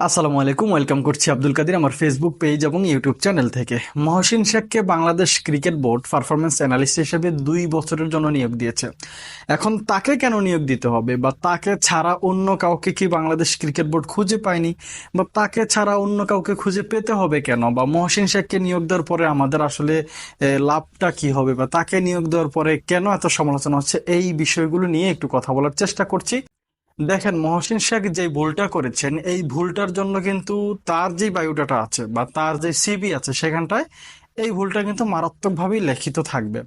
আসসালামু আলাইকুম, ওয়েলকাম করছি আব্দুল কাদির আমার ফেসবুক পেজ এবং ইউটিউব চ্যানেল থেকে। মহসিন শেখকে Bangladesh cricket board performance analyst হিসেবে দুই বছরের জন্য নিয়োগ দিয়েছে। এখন তাকে কেন নিয়োগ দিতে হবে বা তাকে ছাড়া অন্য কাউকে কি বাংলাদেশ ক্রিকেট বোর্ড খুঁজে পায়নি বা তাকে ছাড়া অন্য কাউকে খুঁজে পেতে হবে কেন? বা মহসিন শেখকে নিয়োগ দেওয়ার পরে আমাদের আসলে লাভটা কি হবে বা তাকে নিয়োগ দেওয়ার পরে কেন এত সমালোচনা হচ্ছে? এই বিষয়গুলো নিয়ে একটু কথা বলার চেষ্টা করছি। দেখেন, মহসিন শেখ যে ভুলটা করেছেন, এই ভুলটার জন্য কিন্তু তার যে বায়োডাটা আছে বা তার যে সিবি আছে সেখানটায় এই ভুলটা কিন্তু মারাত্মকভাবেই লেখিত থাকবে।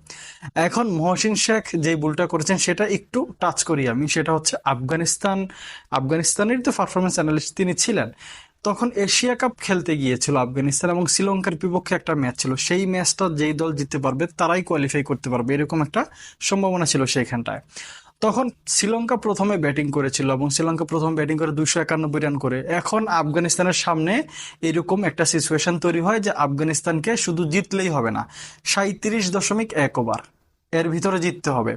এখন মহসিন শেখ যে ভুলটা করেছেন, সেটা একটু টাচ করি আমি। সেটা হচ্ছে আফগানিস্তান, আফগানিস্তানের তো পারফরমেন্স অ্যানালিস্ট তিনি ছিলেন। তখন এশিয়া কাপ খেলতে গিয়েছিল আফগানিস্তান এবং শ্রীলঙ্কার বিপক্ষে একটা ম্যাচ ছিল। সেই ম্যাচটা যেই দল জিততে পারবে, তারাই কোয়ালিফাই করতে পারবে, এরকম একটা সম্ভাবনা ছিল সেইখানটায় তখন শ্রীলঙ্কা প্রথমে ব্যাটিং করেছিল এবং শ্রীলঙ্কা প্রথম ব্যাটিং করে দুশো একানব্বই রান করে। এখন আফগানিস্তানের সামনে এরকম একটা সিচুয়েশন তৈরি হয় যে আফগানিস্তানকে শুধু জিতলেই হবে না সাঁত্রিশ দশমিক এক ওভার এর ভিতরে জিততে হবে।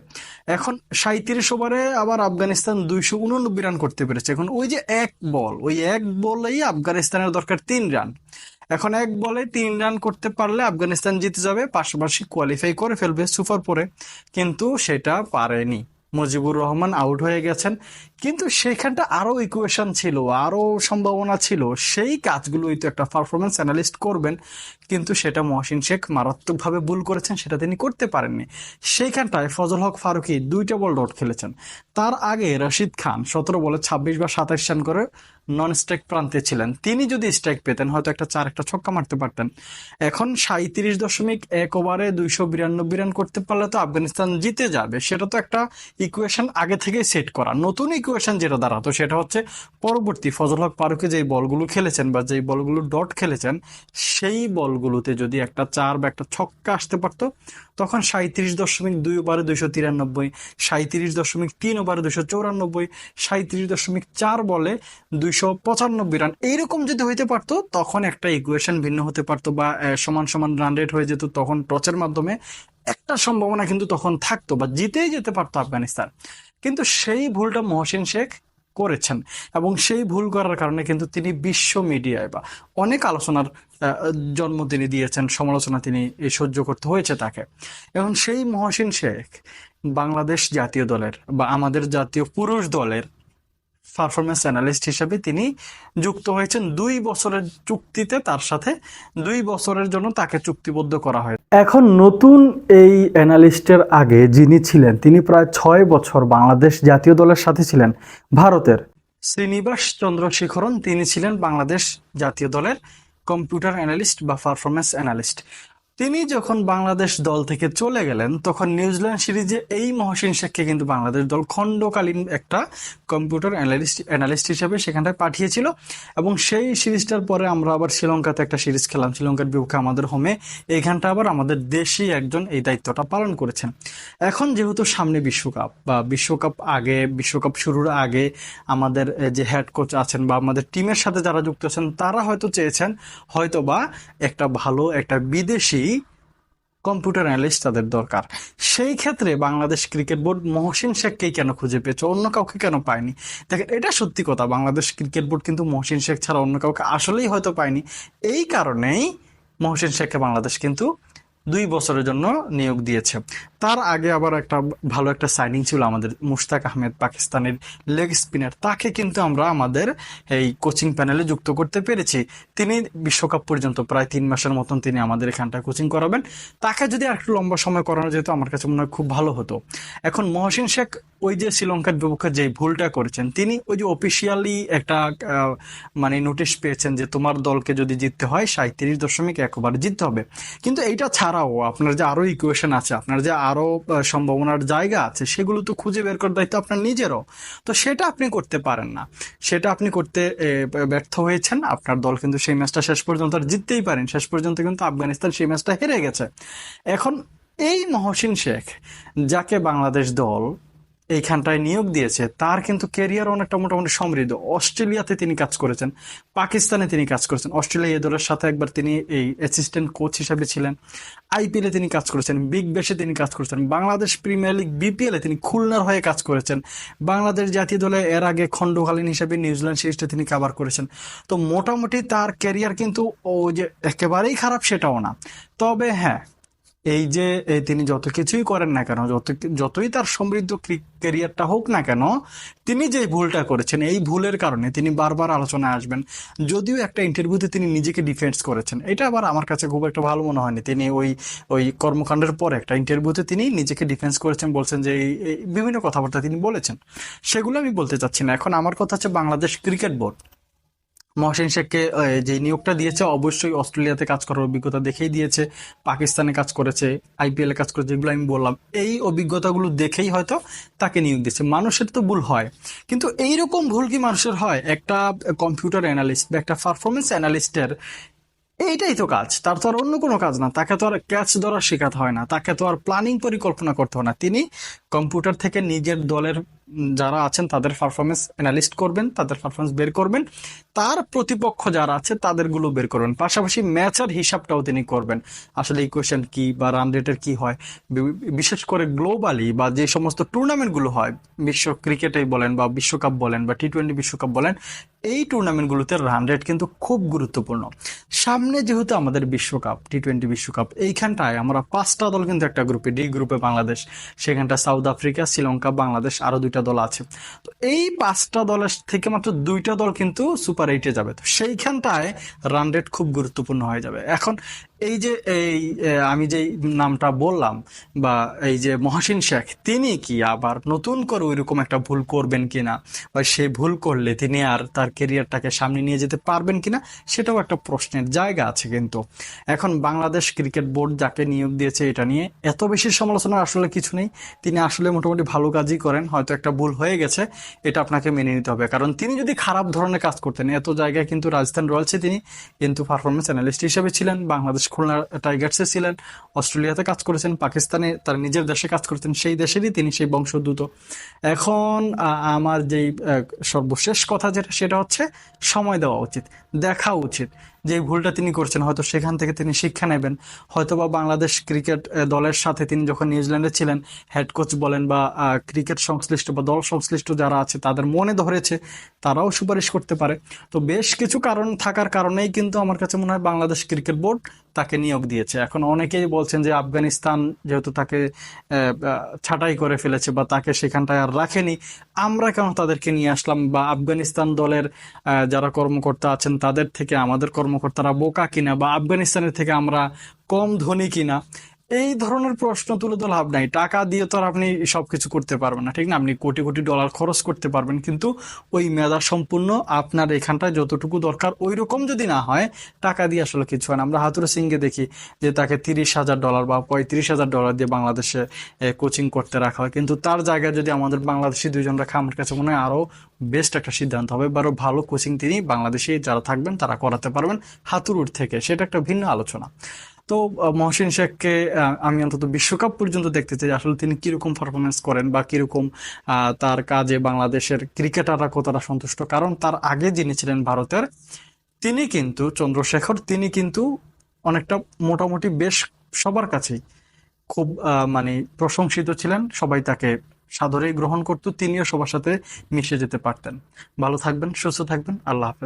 এখন সাঁত্রিশ ওভারে আবার আফগানিস্তান দুইশো উননব্বই রান করতে পেরেছে। এখন ওই যে এক বল, ওই এক বলেই আফগানিস্তানের দরকার তিন রান। এখন এক বলে তিন রান করতে পারলে আফগানিস্তান জিতে যাবে, পাশাপাশি কোয়ালিফাই করে ফেলবে সুপার পরে কিন্তু সেটা পারেনি। মুজিবুর রহমান আউট হয়ে গেছেন। কিন্তু সেখানটা আরও ইকুয়েশন ছিল আরও সম্ভাবনা ছিল। সেই কাজগুলোই তো একটা পারফরমেন্স অ্যানালিস্ট করবেন। কিন্তু সেটা মহসিন শেখ মারাত্মকভাবে ভুল করেছেন, সেটা তিনি করতে পারেননি। সেইখানটায় ফজল হক ফারুকি দুইটা বল ডট খেলেছেন। তার আগে রশিদ খান সতেরো বলে ছাব্বিশ বা সাতাশ রান করে নন স্ট্রাইক প্রান্তে ছিলেন। তিনি যদি স্ট্রাইক পেতেন, হয়তো একটা চার একটা ছক্কা মারতে পারতেন। এখন সাঁত্রিশ দশমিক এক ওভারে দুইশো বিরানব্বই রান করতে পারলে তো আফগানিস্তান জিতে যাবে। সেটা তো একটা ইকুয়েশন আগে থেকে সেট করা। নতুন ইকুয়েশন যেটা দাঁড়াতো, সেটা হচ্ছে পরবর্তী ফজল হক ফারুকি যেই বলগুলো খেলেছেন বা যেই বলগুলো ডট খেলেছেন, সেই বলগুলোতে যদি একটা চার বা একটা ছক্কা আসতে পারতো, তখন সাঁত্রিশ দশমিক দুই ওভারে দুইশো তিরানব্বই সাঁত্রিশ দশমিক তিন ওভারে দুইশো চৌরানব্বই সাঁত্রিশ দশমিক চার বলে দুইশো পঁচানব্বই রান। এইরকম যদি হইতে পারতো, তখন একটা ইকুয়েশন ভিন্ন হতে পারতো বা সমান সমান রান রেট হয়ে যেত, তখন টচের মাধ্যমে একটা সম্ভাবনা কিন্তু তখন থাকতো বা জিতেই যেতে পারতো আফগানিস্তান। কিন্তু সেই ভুলটা মহসিন শেখ করেছেন। এবং সেই ভুল করার কারণে কিন্তু তিনি বিশ্ব মিডিয়ায় বা অনেক আলোচনার জন্ম তিনি দিয়েছেন, সমালোচনা তিনি সহ্য করতে হয়েছে তাকে। এবং সেই মহসিন শেখ বাংলাদেশ জাতীয় দলের বা আমাদের জাতীয় পুরুষ দলের পারফরমেন্স অ্যানালিস্ট হিসেবে তিনি যুক্ত হয়েছেন। দুই বছরের চুক্তিতে তার সাথে দুই বছরের জন্য তাকে চুক্তিবদ্ধ করা হয়। এখন নতুন এই অ্যানালিস্টের আগে যিনি ছিলেন তিনি প্রায় ছয় বছর বাংলাদেশ জাতীয় দলের সাথে ছিলেন ভারতের। শ্রীনিবাস চন্দ্রশেখরন তিনি ছিলেন বাংলাদেশ জাতীয় দলের কম্পিউটার অ্যানালিস্ট বা পারফরমেন্স অ্যানালিস্ট তিনি যখন বাংলাদেশ দল থেকে চলে গেলেন, তখন নিউজিল্যান্ড সিরিজে এই মহসিন শেখকে কিন্তু বাংলাদেশ দল খণ্ডকালীন একটা কম্পিউটার অ্যানালিস্ট অ্যানালিস্ট হিসেবে সেখানটায় পাঠিয়েছিল। এবং সেই সিরিজটার পরে আমরা আবার শ্রীলঙ্কাতে একটা সিরিজ খেলাম শ্রীলঙ্কার বিপক্ষে আমাদের হোমে এইখানটা আবার আমাদের দেশি একজন এই দায়িত্বটা পালন করেছেন। এখন যেহেতু সামনে বিশ্বকাপ, বা বিশ্বকাপ আগে, বিশ্বকাপ শুরুর আগে আমাদের যে হেড কোচ আছেন বা আমাদের টিমের সাথে যারা যুক্ত আছেন, তারা হয়তো চেয়েছেন হয়তো বা একটা ভালো, একটা বিদেশি কম্পিউটার অ্যানালিস্ট তাদের দরকার। সেই ক্ষেত্রে বাংলাদেশ ক্রিকেট বোর্ড মহসিন শেখকেই কেন খুঁজে পেয়েছে? অন্য কাউকে কেন পায়নি? দেখেন, এটা সত্যি কথা, বাংলাদেশ ক্রিকেট বোর্ড কিন্তু মহসিন শেখ ছাড়া অন্য কাউকে আসলেই হয়তো পায়নি। এই কারণেই মহসিন শেখকে বাংলাদেশ কিন্তু দুই বছরের জন্য নিয়োগ দিয়েছে। তার আগে আবার একটা ভালো একটা সাইনিং ছিল আমাদের মুশতাক আহমেদ পাকিস্তানের লেগ স্পিনার তাকে কিন্তু আমরা আমাদের এই কোচিং প্যানেলে যুক্ত করতে পেরেছি। তিনি বিশ্বকাপ পর্যন্ত প্রায় তিন মাসের মতন তিনি আমাদের এখানটায় কোচিং করাবেন। তাকে যদি আর একটু লম্বা সময় করানো যেত, আমার কাছে মনে হয় খুব ভালো হতো। এখন মহসিন শেখ ওই যে শ্রীলঙ্কার বিপক্ষে যে ভুলটা করেছেন, তিনি ওই যে অফিসিয়ালি একটা মানে নোটিশ পেয়েছেন যে তোমার দলকে যদি জিততে হয় সাঁত্রিশ দশমিক এক ওভার জিততে হবে। কিন্তু এইটা ছাড়াও আপনার যে আরও ইকুয়েশন আছে, আপনার যে আরও সম্ভাবনার জায়গা আছে, সেগুলো তো খুঁজে বের করার দায়িত্ব আপনার নিজেরও। তো সেটা আপনি করতে পারেন না। সেটা আপনি করতে ব্যর্থ হয়েছেন, আপনার দল কিন্তু সেই ম্যাচটা শেষ পর্যন্ত আর জিততেই পারেন। শেষ পর্যন্ত কিন্তু আফগানিস্তান সেই ম্যাচটা হেরে গেছে। এখন এই মহসিন শেখ, যাকে বাংলাদেশ দল এইখানটায় নিয়োগ দিয়েছে, তার কিন্তু কেরিয়ার অনেকটা মোটামুটি সমৃদ্ধ। অস্ট্রেলিয়াতে তিনি কাজ করেছেন, পাকিস্তানে তিনি কাজ করেছেন। অস্ট্রেলিয়া দলের সাথে একবার তিনি এই অ্যাসিস্ট্যান্ট কোচ হিসাবে ছিলেন। আইপিএলে তিনি কাজ করেছেন বিগ ব্যাশে তিনি কাজ করেছেন, বাংলাদেশ প্রিমিয়ার লিগ বিপিএলে তিনি খুলনার হয়ে কাজ করেছেন। বাংলাদেশ জাতীয় দলে এর আগে খণ্ডকালীন হিসেবে নিউজিল্যান্ড সিরিজটা তিনি কাভার করেছেন। তো মোটামুটি তার কেরিয়ার কিন্তু ও যে একেবারেই খারাপ সেটাও না। তবে হ্যাঁ এই যে তিনি যত কিছুই করেন না কেন, যত যতই তার সমৃদ্ধ ক্যারিয়ারটা হোক না কেন, তিনি যে ভুলটা করেছেন, এই ভুলের কারণে তিনি বারবার আলোচনায় আসবেন। যদিও একটা ইন্টারভিউতে তিনি নিজেকে ডিফেন্স করেছেন, এটা আবার আমার কাছে খুব একটা ভালো মনে হয়নি। তিনি ওই ওই কর্মকাণ্ডের পর একটা ইন্টারভিউতে তিনি নিজেকে ডিফেন্স করেছেন, বলছেন যে এই এই বিভিন্ন কথাবার্তা তিনি বলেছেন। সেগুলো আমি বলতে চাচ্ছি না। এখন আমার কথা হচ্ছে বাংলাদেশ ক্রিকেট বোর্ড। মহসিন শেখকে যে নিয়োগটা দিয়েছে, অবশ্যই অস্ট্রেলিয়াতে কাজ করার অভিজ্ঞতা দেখেই দিয়েছে, পাকিস্তানে কাজ করেছে, আইপিএল এ কাজ করেছে, যেগুলো আমি বললাম। এই অভিজ্ঞতাগুলো দেখেই হয়তো তাকে নিয়োগ দিয়েছে। মানুষের তো ভুল হয়। কিন্তু এইরকম ভুল কি মানুষের হয়? একটা কম্পিউটার অ্যানালিস্ট বা একটা পারফরমেন্স অ্যানালিস্টের এইটাই তো কাজ। তার তো আর অন্য কোনো কাজ না। তাকে তো আর ক্যাচ ধরা শেখাতে হয় না। তাকে তো আর প্ল্যানিং পরিকল্পনা করতে হয় না। তিনি কম্পিউটার থেকে নিজের দলের যারা আছেন, তাদের পারফরমেন্স অ্যানালিস্ট করবেন, তাদের পারফরমেন্স বের করবেন। তার প্রতিপক্ষ যারা আছে, তাদেরগুলো বের করবেন। পাশাপাশি ম্যাচের হিসাবটাও তিনি করবেন। আসলে ইকুয়েশন কি বা রান রেটের কি হয়? বিশেষ করে গ্লোবালি বা যে সমস্ত টুর্নামেন্টগুলো হয়, বিশ্ব ক্রিকেটেই বলেন বা বিশ্বকাপ বলেন বা টি টোয়েন্টি বিশ্বকাপ বলেন, এই টুর্নামেন্টগুলোতে রান রেট কিন্তু খুব গুরুত্বপূর্ণ। সামনে যেহেতু আমাদের বিশ্বকাপ টি টোয়েন্টি বিশ্বকাপ, এইখানটায় আমরা পাঁচটা দল কিন্তু একটা গ্রুপে ডি গ্রুপে বাংলাদেশ, সেখানটা সাউথ আফ্রিকা শ্রীলঙ্কা বাংলাদেশ আরও আরও দুইটা দল আছে। তো এই পাঁচটা দলের থেকে মাত্র দুইটা দল কিন্তু সুপার এইটে যাবে। তো সেইখানটায় রান রেট খুব গুরুত্বপূর্ণ হয়ে যাবে। এখন এই যে এই আমি যে নামটা বললাম বা এই যে মহাসিন শেখ, তিনি কি আবার নতুন করে ওইরকম একটা ভুল করবেন কিনা বা সে ভুল করলে তিনি আর তার কেরিয়ারটাকে সামনে নিয়ে যেতে পারবেন কিনা, সেটাও একটা প্রশ্নের জায়গা আছে কিন্তু। এখন বাংলাদেশ ক্রিকেট বোর্ড যাকে নিয়োগ দিয়েছে, এটা নিয়ে এত বেশি সমালোচনা আসলে কিছু নেই। তিনি আসলে মোটামুটি ভালো কাজই করেন, হয়তো একটা ভুল হয়ে গেছে, এটা আপনাকে মেনে নিতে হবে। কারণ তিনি যদি খারাপ ধরনের কাজ করতেন, এত জায়গায় কিন্তু রাজস্থান রয়্যালসে তিনি, কিন্তু পারফরমেন্স অ্যানালিস্ট হিসেবে ছিলেন, বাংলাদেশ খুলনা টাইগার্সে ছিলেন, অস্ট্রেলিয়াতে কাজ করেছেন, পাকিস্তানে তার নিজের দেশে কাজ করতেন সেই দেশেরই তিনি সেই বংশোদ্ভূত। এখন আমার যেই সর্বশেষ কথা যেটা, সেটা হচ্ছে সময় দেওয়া উচিত, দেখা উচিত। যে ভুলটা তিনি করছেন, হয়তো সেখান থেকে তিনি শিক্ষা নেবেন। হয়তো বা বাংলাদেশ ক্রিকেট দলের সাথে তিনি যখন নিউজিল্যান্ডে ছিলেন, হেড কোচ বলেন বা ক্রিকেট সংশ্লিষ্ট বা দল সংশ্লিষ্ট যারা আছে, তাদের মনে ধরেছে, তারাও সুপারিশ করতে পারে। তো বেশ কিছু কারণ থাকার কারণেই কিন্তু আমার কাছে মনে হয় বাংলাদেশ ক্রিকেট বোর্ড তাকে নিয়োগ দিয়েছে। এখন অনেকেই বলছেন যে আফগানিস্তান যেহেতু তাকে ছাঁটাই করে ফেলেছে বা তাকে সেখানটায় আর রাখেনি, আমরা কেন তাদেরকে নিয়ে আসলাম বা আফগানিস্তান দলের যারা কর্মকর্তা আছেন তাদের থেকে, আমাদের কর্মকর্তারা বোকা কিনা বা আফগানিস্তানের থেকে আমরা কম ধনী কিনা? এই ধরনের প্রশ্ন তুলে তো লাভ নাই। টাকা দিয়ে তো আর আপনি সবকিছু করতে পারবেন না, ঠিক না? আপনি কোটি কোটি ডলার খরচ করতে পারবেন, কিন্তু ওই মেধা সম্পূর্ণ আপনার এখানটায় যতটুকু দরকার ওই রকম যদি না হয়, টাকা দিয়ে আসলে কিছু হয় না। আমরা হাতুরে সিংকে দেখি যে তাকে তিরিশ হাজার ডলার বা পঁয়ত্রিশ হাজার ডলার দিয়ে বাংলাদেশে কোচিং করতে রাখা হয়। কিন্তু তার জায়গায় যদি আমাদের বাংলাদেশি দুইজন রাখা আমার কাছে মনে হয় আরও বেস্ট একটা সিদ্ধান্ত হবে। বারো ভালো কোচিং তিনি বাংলাদেশি যারা থাকবেন, তারা করাতে পারবেন হাতুরুর থেকে। সেটা একটা ভিন্ন আলোচনা। তো মহসিন শেখকে আমি অন্তত বিশ্বকাপ পর্যন্ত দেখতে চাই। আসলে তিনি কীরকম পারফরমেন্স করেন বা কীরকম তার কাজে বাংলাদেশের ক্রিকেটাররা কতটা সন্তুষ্ট? কারণ তার আগে যিনি ছিলেন ভারতের, তিনি কিন্তু, চন্দ্রশেখর, তিনি কিন্তু অনেকটা মোটামুটি বেশ সবার কাছেই খুব মানে প্রশংসিত ছিলেন। সবাই তাকে সাদরেই গ্রহণ করতো। তিনিও সবার সাথে মিশে যেতে পারতেন। ভালো থাকবেন, সুস্থ থাকবেন। আল্লাহ হাফেজ।